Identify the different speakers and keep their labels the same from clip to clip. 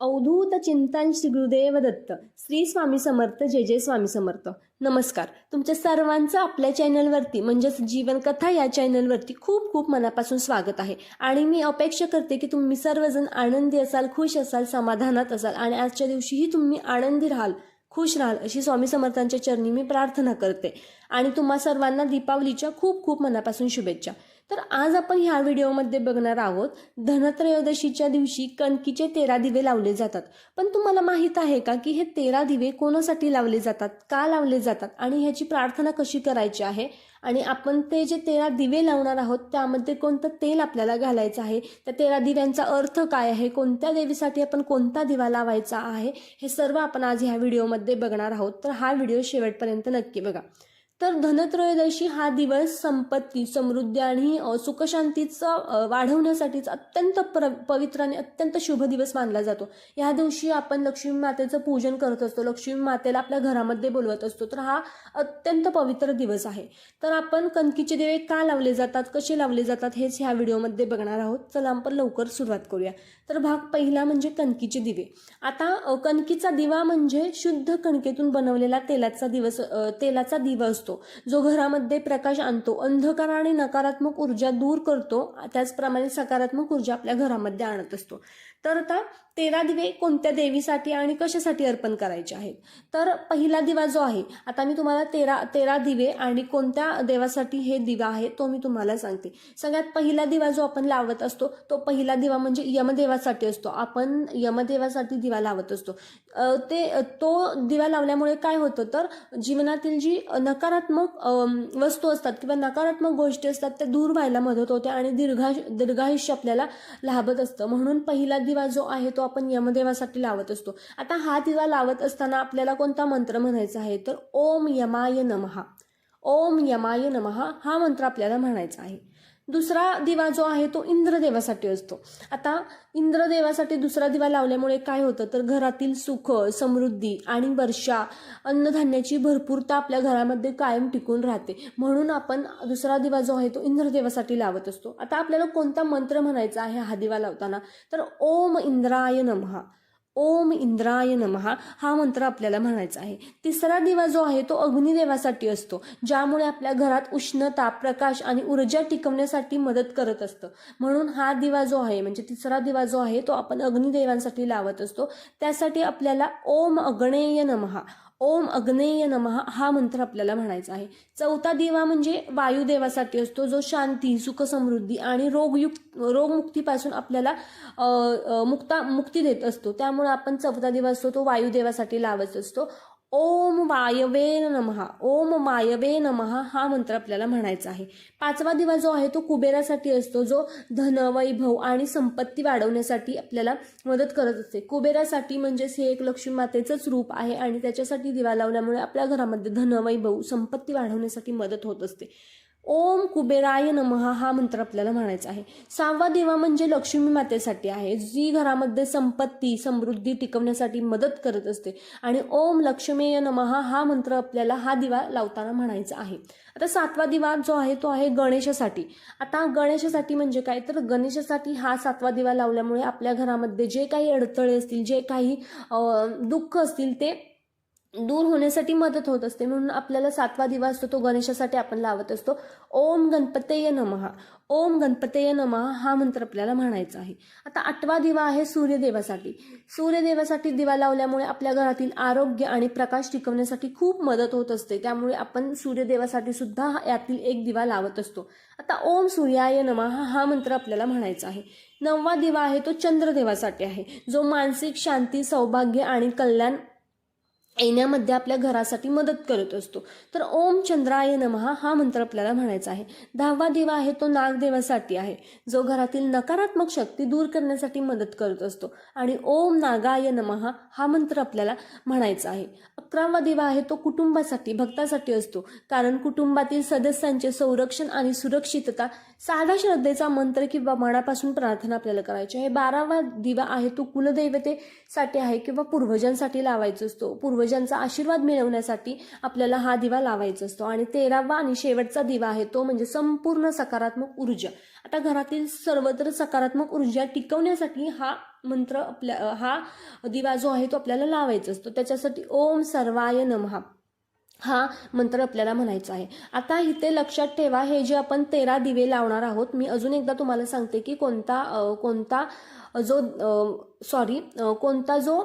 Speaker 1: अवधूत चिंतन श्री गुरुदेव दत्त श्री स्वामी समर्थ जय जय स्वामी समर्थ. नमस्कार. तुमच्या सर्वांचं आपल्या चॅनलवरती म्हणजेच जीवनकथा या चॅनलवरती खूप खूप मनापासून स्वागत आहे. आणि मी अपेक्षा करते की तुम्ही सर्वजण आनंदी असाल खुश असाल समाधानात असाल आणि आजच्या दिवशीही तुम्ही आनंदी राहाल खुश राहाल अशी स्वामी समर्थांच्या चरणी मी प्रार्थना करते. आणि तुम्हा सर्वांना दीपावलीच्या खूप खूप मनापासून शुभेच्छा. तर आज आपण ह्या व्हिडिओमध्ये बघणार आहोत धनत्रयोदशीच्या दिवशी कणकीचे तेरा दिवे लावले जातात. पण तुम्हाला माहीत आहे का की हे तेरा दिवे कोणासाठी लावले जातात का लावले जातात आणि ह्याची प्रार्थना कशी करायची आहे? आणि आपण ते जे तेरा दिवे लावणार आहोत त्यामध्ये कोणतं तेल आपल्याला घालायचं आहे? त्या तेरा दिव्यांचा अर्थ काय आहे? कोणत्या देवीसाठी आपण कोणता दिवा लावायचा आहे? हे सर्व आपण आज ह्या व्हिडिओमध्ये बघणार आहोत. तर हा व्हिडिओ शेवटपर्यंत नक्की बघा. तर धनत्रयोदशी हा दिवस संपत्ती समृद्धी आणि सुखशांतीचा वाढवण्यासाठीच अत्यंत प्र पवित्र आणि अत्यंत शुभ दिवस मानला जातो. या दिवशी आपण लक्ष्मी मातेचं पूजन करत असतो. लक्ष्मी मातेला आपल्या घरामध्ये बोलवत असतो. तर हा अत्यंत पवित्र दिवस आहे. तर आपण कणकीचे दिवे का लावले जातात कसे लावले जातात हेच ह्या व्हिडिओमध्ये बघणार आहोत. चला आपण लवकर सुरुवात करूया. तर भाग पहिला म्हणजे कणकीचे दिवे. आता कणकीचा दिवा म्हणजे शुद्ध कणकेतून बनवलेला तेलाचा दिवस तेलाचा दिवा असतो. जो घरामध्ये प्रकाश आणतो अंधकार आणि नकारात्मक ऊर्जा दूर करतो त्याचप्रमाणे सकारात्मक ऊर्जा आपल्या घरामध्ये आणत असतो. तर आता तेरा दिवे कोणत्या देवीसाठी आणि कशासाठी अर्पण करायचे आहेत? तर पहिला दिवा जो आहे आता मी तुम्हाला तेरा तेरा दिवे आणि कोणत्या देवासाठी हे दिवा आहे तो मी तुम्हाला सांगते. सगळ्यात पहिला दिवा जो आपण लावत असतो तो पहिला दिवा म्हणजे यमदेवासाठी असतो. आपण यमदेवासाठी दिवा लावत असतो. ते तो दिवा लावल्यामुळे काय होतं? तर जीवनातील जी नकारात्मक वस्तू असतात किंवा नकारात्मक गोष्टी असतात त्या दूर व्हायला मदत होते आणि दीर्घा दीर्घायुष्य आपल्याला लाभत असतं. म्हणून पहिला दिवा जो आहे तो आपण यमदेवासाठी लावत असतो. आता हा दिवा लावत असताना आपल्याला कोणता मंत्र म्हणायचा आहे? तर ओम यमाय नमहा ओम यमाय नमहा हा मंत्र आपल्याला म्हणायचा आहे. दुसरा दिवा जो आहे तो इंद्रदेवासाठी असतो. आता इंद्रदेवासाठी दुसरा दिवा लावल्यामुळे काय होतं? तर घरातील सुख समृद्धी आणि वर्षा अन्नधान्याची भरपूरता आपल्या घरामध्ये कायम टिकून राहते. म्हणून आपण दुसरा दिवा जो आहे तो इंद्रदेवासाठी लावत असतो. आता आपल्याला कोणता मंत्र म्हणायचा आहे हा दिवा लावताना? तर ओम इंद्राय नमहा ओम इंद्राय नमहा हा मंत्र आपल्याला म्हणायचा आहे. तिसरा दिवा जो आहे तो अग्निदेवासाठी असतो ज्यामुळे आपल्या घरात उष्णता प्रकाश आणि ऊर्जा टिकवण्यासाठी मदत करत असतं. म्हणून हा दिवा जो आहे म्हणजे तिसरा दिवा जो आहे तो आपण अग्निदेवांसाठी लावत असतो. त्यासाठी आपल्याला ओम अग्नेय नमहा ओम अग्नेय नमः हा मंत्र आपल्याला म्हणायचा आहे. चौथा देवा म्हणजे वायुदेवासाठी असतो जो शांती सुख समृद्धी आणि रोगयुक्त रोगमुक्तीपासून आपल्याला मुक्ता मुक्ती देत असतो. त्यामुळे आपण चौथा देवा असतो तो वायुदेवासाठी लावत असतो. ओम वायवे नमहा ओम वायवे नमहा हा मंत्र आपल्याला म्हणायचा आहे. पाचवा दिवा जो आहे तो कुबेरासाठी असतो जो धनवैभव आणि संपत्ती वाढवण्यासाठी आपल्याला मदत करत असते. कुबेरासाठी म्हणजेच हे एक लक्ष्मी मातेचंच रूप आहे आणि त्याच्यासाठी दिवा लावल्यामुळे आपल्या घरामध्ये धनवैभव संपत्ती वाढवण्यासाठी मदत होत असते. ओम कुबेराय नमः हा मंत्र आपल्याला म्हणायचा आहे. सहावा दिवा म्हणजे लक्ष्मी मातेसाठी आहे. जी घरामध्ये संपत्ती समृद्धी टिकवण्यासाठी मदत करत असते. आणि ओम लक्ष्मीय नमः हा मंत्र आपल्याला हा दिवा लावताना म्हणायचा आहे. आता सातवा दिवा जो आहे तो आहे गणेशासाठी. आता गणेशासाठी म्हणजे काय? तर गणेशासाठी हा सातवा दिवा लावल्यामुळे आपल्या घरामध्ये जे काही अडथळे असतील जे काही दुःख असतील ते दूर होण्यासाठी मदत होत असते. म्हणून आपल्याला सातवा दिवा असतो तो गणेशासाठी आपण लावत असतो. ओम गणपतेय नमहा ओम गणपतेय नमहा हा मंत्र आपल्याला म्हणायचा आहे. आता आठवा दिवा आहे सूर्यदेवासाठी. सूर्यदेवासाठी दिवा लावल्यामुळे आपल्या घरातील आरोग्य आणि प्रकाश टिकवण्यासाठी खूप मदत होत असते. त्यामुळे आपण सूर्यदेवासाठी सुद्धा यातील एक दिवा लावत असतो. आता ओम सूर्याय नमः हा मंत्र आपल्याला म्हणायचा आहे. नववा दिवा आहे तो चंद्रदेवासाठी आहे. जो मानसिक शांती सौभाग्य आणि कल्याण येण्यामध्ये आपल्या घरासाठी मदत करत असतो. तर ओम चंद्राय नमहा हा मंत्र आपल्याला म्हणायचा आहे. दहावा दिवा आहे तो नागदेवासाठी आहे. जो घरातील नकारात्मक शक्ती दूर करण्यासाठी मदत करत असतो. आणि ओम नागाय नमहा हा मंत्र आपल्याला म्हणायचा आहे. अकरावा देवा आहे तो कुटुंबासाठी भक्तासाठी असतो. कारण कुटुंबातील सदस्यांचे संरक्षण आणि सुरक्षितता साधा श्रद्धेचा मंत्र किंवा मनापासून प्रार्थना आपल्याला करायची आहे. बारावा दिवा आहे तो कुलदैवतेसाठी आहे किंवा पूर्वजांसाठी लावायचा असतो. पूर्वज पूर्वजांचा आशीर्वाद मिळवण्यासाठी आपल्याला हा दिवा लावायचा असतो. आणि तेरावा आणि शेवटचा दिवा आहे तो म्हणजे संपूर्ण सकारात्मक ऊर्जा. आता घरातील सर्वत्र सकारात्मक ऊर्जा टिकवण्यासाठी हा मंत्र आपल्या हा दिवा जो आहे तो आपल्याला लावायचा असतो. त्याच्यासाठी ओम सर्वाय नमहा हा मंत्र आपल्याला म्हणायचा आहे. आता इथे लक्षात ठेवा हे जे आपण तेरा दिवे लावणार आहोत मी अजून एकदा तुम्हाला सांगते की कोणता कोणता जो सॉरी कोणता जो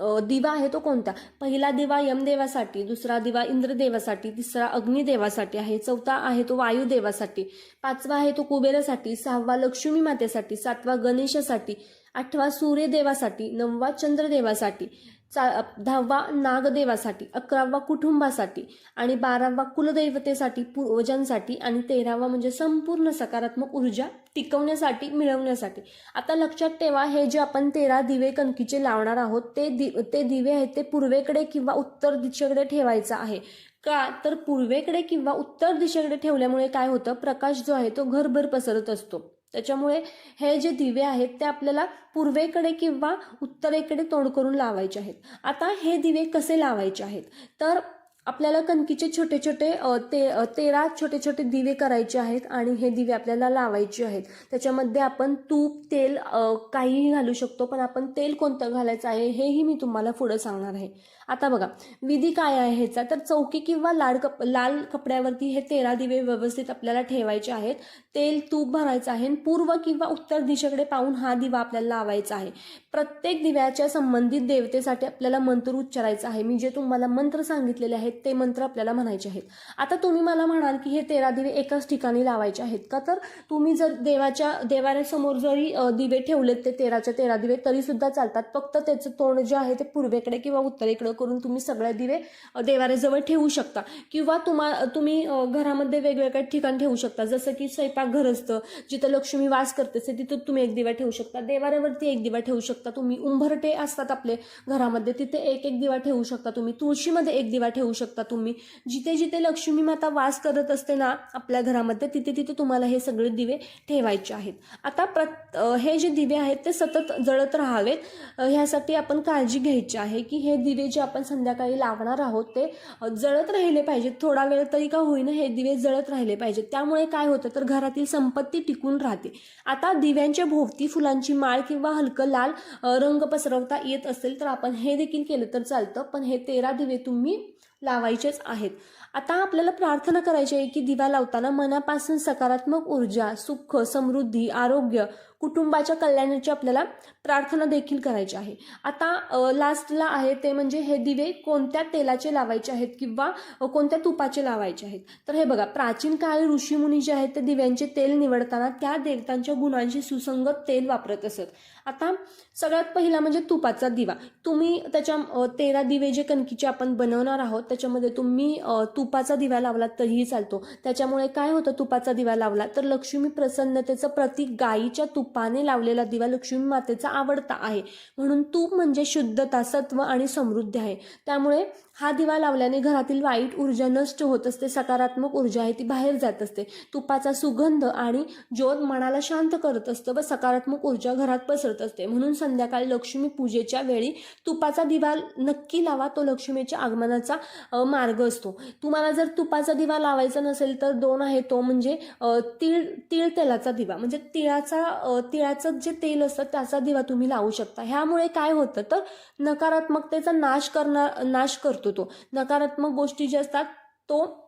Speaker 1: दिवा आहे तो कोणता? पहिला दिवा यमदेवासाठी दुसरा दिवा इंद्रदेवासाठी तिसरा अग्निदेवासाठी आहे चौथा आहे तो वायुदेवासाठी पाचवा आहे तो कुबेरासाठी सहावा लक्ष्मी मातेसाठी सातवा गणेशासाठी आठवा सूर्यदेवासाठी नववा चंद्रदेवासाठी. चा दहावा नागदेवासाठी अकरावा कुटुंबासाठी आणि बारावा कुलदैवतेसाठी पूर्वजांसाठी आणि तेरावा म्हणजे संपूर्ण सकारात्मक ऊर्जा टिकवण्यासाठी मिळवण्यासाठी. आता लक्षात ठेवा हे जे आपण तेरा दिवे कणकीचे लावणार आहोत ते दि ते दिवे आहेत ते पूर्वेकडे किंवा उत्तर दिशेकडे ठेवायचं आहे. का? तर पूर्वेकडे किंवा उत्तर दिशेकडे ठेवल्यामुळे काय होतं? प्रकाश जो आहे तो घरभर पसरत असतो. त्याच्यामुळे हे जे दिवे आहेत ते आपल्याला पूर्वेकडे किंवा उत्तरेकडे तोंड करून लावायचे आहेत. आता हे दिवे कसे लावायचे आहेत? तर आपल्याला कणकीचे छोटे छोटे ते तेरा छोटे छोटे दिवे करायचे आहेत आणि हे दिवे आपल्याला लावायचे आहेत. त्याच्यामध्ये आपण तूप तेल काहीही घालू शकतो पण आपण तेल कोणतं घालायचं आहे हेही मी तुम्हाला पुढं सांगणार आहे. आता बघा विधी काय आहे ह्याचा? तर चौकी किंवा लाल कप लाल कपड्यावरती हे तेरा दिवे व्यवस्थित आपल्याला ठेवायचे आहेत. तेल तूप भरायचं आहे आणि पूर्व किंवा उत्तर दिशेकडे पाहून हा दिवा आपल्याला लावायचा आहे. प्रत्येक दिव्याच्या संबंधित देवतेसाठी आपल्याला मंत्र उच्चारायचा आहे. मी जे तुम्हाला मंत्र सांगितलेले आहेत ते मंत्र आपल्याला म्हणायचे आहेत. आता तुम्ही मला म्हणाल की हे तेरा दिवे एकाच ठिकाणी लावायचे आहेत का? तर तुम्ही जर देवाच्या देवाऱ्यासमोर जरी दिवे ठेवलेत ते तेराच्या तेरा दिवे तरी सुद्धा चालतात. फक्त त्याचं तोंड जे आहे ते पूर्वेकडे किंवा उत्तरेकडे करून तुम्ही सगळे दिवे देवाऱ्याजवळ ठेवू शकता. किंवा तुम्हा तुम्ही घरामध्ये वेगवेगळ्या ठिकाणी ठेवू शकता. जसं की स्वयंपाकघर असतं जिथं लक्ष्मी वास करते असे तिथं तुम्ही एक दिवा ठेवू शकता. देवाऱ्यावरती एक दिवा ठेवू शकता. तुम्ही उंबरटे असतात आपले घरामध्ये तिथे एक एक दिवा ठेवू शकता तुम्ही. तुळशीमध्ये एक दिवा ठेवू शकता तुम्ही. जिथे जिथे लक्ष्मी माता वास करत असते ना आपल्या घरामध्ये तिथे तिथे तुम्हाला हे सगळे दिवे ठेवायचे आहेत. आता प्रत हे जे दिवे आहेत ते सतत जळत राहावेत. ह्यासाठी आपण काळजी घ्यायची आहे की हे दिवे जे आपण संध्याकाळी लागणार आहोत ते जळत राहिले पाहिजेत. थोडा वेळ तरी का होईना हे दिवे जळत राहिले पाहिजेत. त्यामुळे काय होतं तर घरातील संपत्ती टिकून राहते. आता दिव्यांच्या भोवती फुलांची माळ किंवा हलकं लाल रंग पसरवता येत असेल तर आपण हे देखील केलं तर चालतं. पण हे तेरा दिवे तुम्ही लावायचेच आहेत. आता आपल्याला प्रार्थना करायची आहे की दिवा लावताना मनापासून सकारात्मक ऊर्जा सुख समृद्धी आरोग्य कुटुंबाच्या कल्याणाची आपल्याला प्रार्थना देखील करायची आहे. आता लास्टला आहे ते म्हणजे हे दिवे कोणत्या तेलाचे लावायचे आहेत किंवा कोणत्या तुपाचे लावायचे आहेत? तर हे बघा प्राचीन काळी ऋषीमुनी जे आहेत ते दिव्यांचे तेल निवडताना त्या देवतांच्या गुणांशी सुसंगत तेल वापरत असत. आता सगळ्यात पहिला म्हणजे तुपाचा दिवा. तुम्ही त्याच्या तेरा दिवे जे कणकीचे आपण बनवणार आहोत त्याच्यामध्ये तुम्ही तुपाचा दिवा लावला तरीही चालतो. त्याच्यामुळे काय होतं? तुपाचा दिवा लावला तर लक्ष्मी प्रसन्नतेचं प्रतीक गायीच्या तुपाने लावलेला दिवा लक्ष्मी मातेचा आवडता आहे. म्हणून तूप म्हणजे शुद्धता सत्व आणि समृद्धी आहे. त्यामुळे हा दिवा लावल्याने घरातील वाईट ऊर्जा नष्ट होत असते सकारात्मक ऊर्जा आहे ती बाहेर जात असते. तुपाचा सुगंध आणि ज्योत मनाला शांत करत असतं व सकारात्मक ऊर्जा घरात पसरत असते. म्हणून संध्याकाळी लक्ष्मी पूजेच्या वेळी तुपाचा दिवा नक्की लावा तो लक्ष्मीच्या आगमनाचा मार्ग असतो. तुम्हाला जर तुपाचा दिवा लावायचा नसेल तर दोन आहे तो म्हणजे तीळ तीळ तेलाचा दिवा. म्हणजे तिळाचा तिळाचं जे तेल असतं त्याचा दिवा तुम्ही लावू शकता. ह्यामुळे काय होतं तर नकारात्मकतेचा नाश करणार नाश करतो. तो. नकारात्मक गोष्टी ज्या असतात तो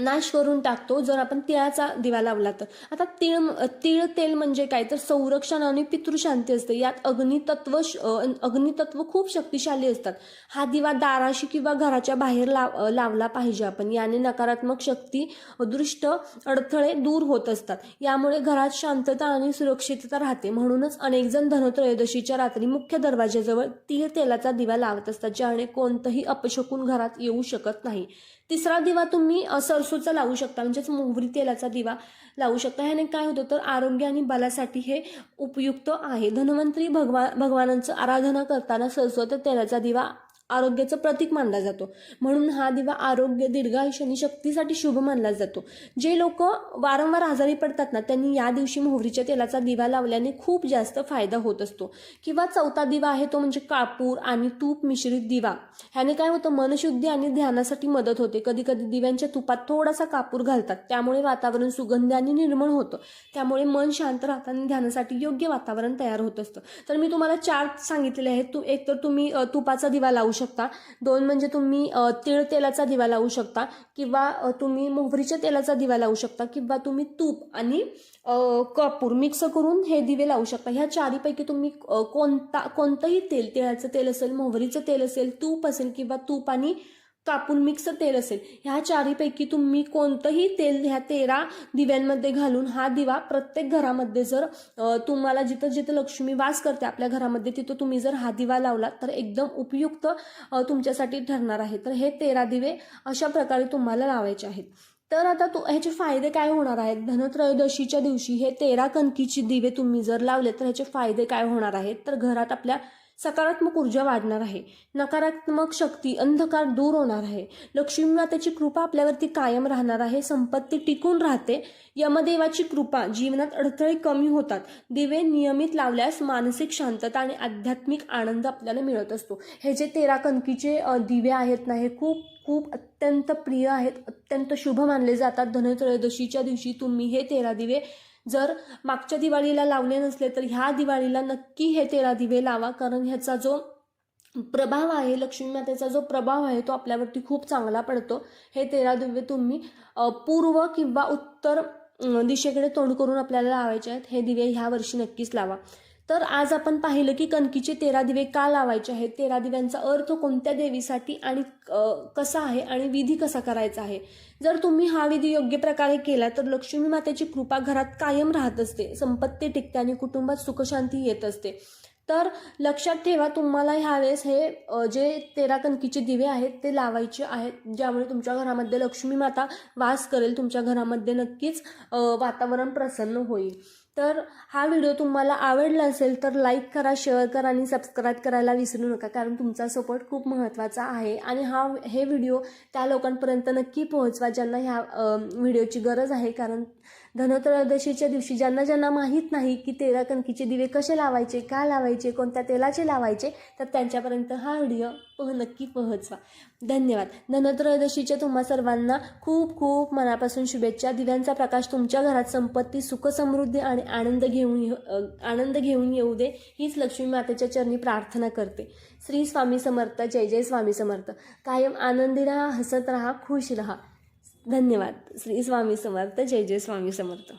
Speaker 1: नाश करून टाकतो जर आपण तिळाचा दिवा लावला तर. आता तिळ तिळ तेल म्हणजे काय? तर संरक्षण आणि पितृशांती असते. यात अग्नितत्व श- अग्नितत्व खूप शक्तिशाली असतात. हा दिवा दाराशी किंवा घराच्या बाहेर लाव लावला पाहिजे आपण. याने नकारात्मक शक्ती दृष्ट अडथळे दूर होत असतात. यामुळे घरात शांतता आणि सुरक्षितता राहते. म्हणूनच अनेकजण धनत्रयोदशीच्या रात्री मुख्य दरवाज्याजवळ तीळ तेलाचा दिवा लावत असतात ज्याने कोणतंही अपशकून घरात येऊ शकत नाही. तिसरा दिवा तुम्ही सरसोचा सरसूचा लावू शकता. म्हणजेच मोहरी तेलाचा दिवा लावू शकता. ह्याने काय होतं तर आरोग्य आणि बलासाठी हे उपयुक्त आहे. धन्वंतरी भगवा भगवानांचं आराधना करताना सरस्वती तेलाचा दिवा आरोग्याचं प्रतीक मानला जातो. म्हणून हा दिवा आरोग्य दीर्घायुष्य आणि शक्तीसाठी शुभ मानला जातो. जे लोक वारंवार आजारी पडतात ना त्यांनी या दिवशी मोहरीच्या तेलाचा दिवा लावल्याने खूप जास्त फायदा होत असतो. किंवा चौथा दिवा आहे तो म्हणजे कापूर आणि तूप मिश्रित दिवा. ह्याने काय होतं मनशुद्धी आणि ध्यानासाठी मदत होते. कधी कधी दिव्यांच्या तुपात थोडासा कापूर घालतात. त्यामुळे वातावरण सुगंधी आणि निर्मळ होतं. त्यामुळे मन शांत राहतं आणि ध्यानासाठी योग्य वातावरण तयार होत असतं. तर मी तुम्हाला चार सांगितलेले आहेत. तू एक तर तुम्ही तुपाचा दिवा लावू शकता. दोन म्हणजे तुम्ही तिळ तेलाचा दिवा लावू शकता किंवा तुम्ही मोहरीच्या तेलाचा दिवा लावू शकता किंवा तुम्ही तूप आणि कापूर मिक्स करून हे दिवे लावू शकता. ह्या चारीपैकी तुम्ही कोणता कोणतंही तेल तिळाचं तेल असेल मोहरीचं तेल असेल तूप असेल किंवा तूप आणि कापून मिक्स तेल असेल. ह्या चारीपैकी तुम्ही कोणतंही तेल ह्या तेरा दिव्यांमध्ये घालून हा दिवा प्रत्येक घरामध्ये जर तुम्हाला जिथं जिथं लक्ष्मी वास करते आपल्या घरामध्ये तिथं तुम्ही जर हा दिवा लावला तर एकदम उपयुक्त तुमच्यासाठी ठरणार आहे. तर हे तेरा दिवे अशा प्रकारे तुम्हाला लावायचे आहेत. तर आता तू ह्याचे फायदे काय होणार आहेत? धनत्रयोदशीच्या दिवशी हे तेरा कणकीची दिवे तुम्ही जर लावले तर ह्याचे फायदे काय होणार आहेत? तर घरात आपल्या सकारात्मक ऊर्जा वाढणार आहे. नकारात्मक शक्ती अंधकार दूर होणार आहे. लक्ष्मीमातेची कृपा आपल्यावरती कायम राहणार आहे. संपत्ती टिकून राहते. यमदेवाची कृपा जीवनात अडथळे कमी होतात. दिवे नियमित लावल्यास मानसिक शांतता आणि आध्यात्मिक आनंद आपल्याला मिळत असतो. हे जे तेरा कणकीचे दिवे आहेत ना हे खूप खूप अत्यंत प्रिय आहेत. अत्यंत शुभ मानले जातात. धनत्रयोदशीच्या दिवशी तुम्ही हे तेरा दिवे जर मागच्या दिवाळीला लावले नसले तर ह्या दिवाळीला नक्की हे तेरा दिवे लावा. कारण ह्याचा जो प्रभाव आहे लक्ष्मी मातेचा जो प्रभाव आहे तो आपल्यावरती खूप चांगला पडतो. हे तेरा दिवे तुम्ही पूर्व किंवा उत्तर दिशेकडे तोंड करून आपल्याला लावायचे आहेत. हे दिवे ह्या वर्षी नक्कीच लावा. तर आज आपण पाहिलं की कणकीचे तेरा दिवे का लावायचे आहेत? तेरा दिव्यांचा अर्थ कोणत्या देवीसाठी आणि कसा आहे आणि विधी कसा करायचा आहे? जर तुम्ही हा विधी योग्य प्रकारे केला तर लक्ष्मी मातेची कृपा घरात कायम राहत असते. संपत्ती टिकते आणि कुटुंबात सुखशांती येत असते. तर लक्षात ठेवा तुम्हाला ह्यावेळेस हे जे तेरा कणकीचे दिवे आहेत ते लावायचे आहेत ज्यामुळे तुमच्या घरामध्ये लक्ष्मी माता वास करेल. तुमच्या घरामध्ये नक्कीच वातावरण प्रसन्न होईल. तर हा व्हिडिओ तुम्हाला आवडला असेल तर लाईक करा शेअर करा आणि सबस्क्राईब करायला विसरू नका कारण तुमचा सपोर्ट खूप महत्त्वाचा आहे. आणि हा हे व्हिडिओ त्या लोकांपर्यंत नक्की पोहोचवा ज्यांना ह्या व्हिडिओची गरज आहे. कारण धनत्रयोदशीच्या दिवशी ज्यांना ज्यांना माहीत नाही की तेरा कणकीचे दिवे कसे लावायचे का लावायचे कोणत्या तेलाचे लावायचे तर त्यांच्यापर्यंत हा व्हिडिओ पोह नक्की पोहोचवा. धन्यवाद. धनत्रयोदशीच्या तुम्हा सर्वांना खूप खूप मनापासून शुभेच्छा. दिव्यांचा प्रकाश तुमच्या घरात संपत्ती सुख समृद्धी आणि आनंद घेऊन येऊ आनंद घेऊन येऊ दे हीच लक्ष्मी मातेच्या चरणी प्रार्थना करते. श्री स्वामी समर्थ जय जय स्वामी समर्थ. कायम आनंदी राहा हसत राहा खुश राहा. धन्यवाद. श्री स्वामी समर्थ जय जय स्वामी समर्थ.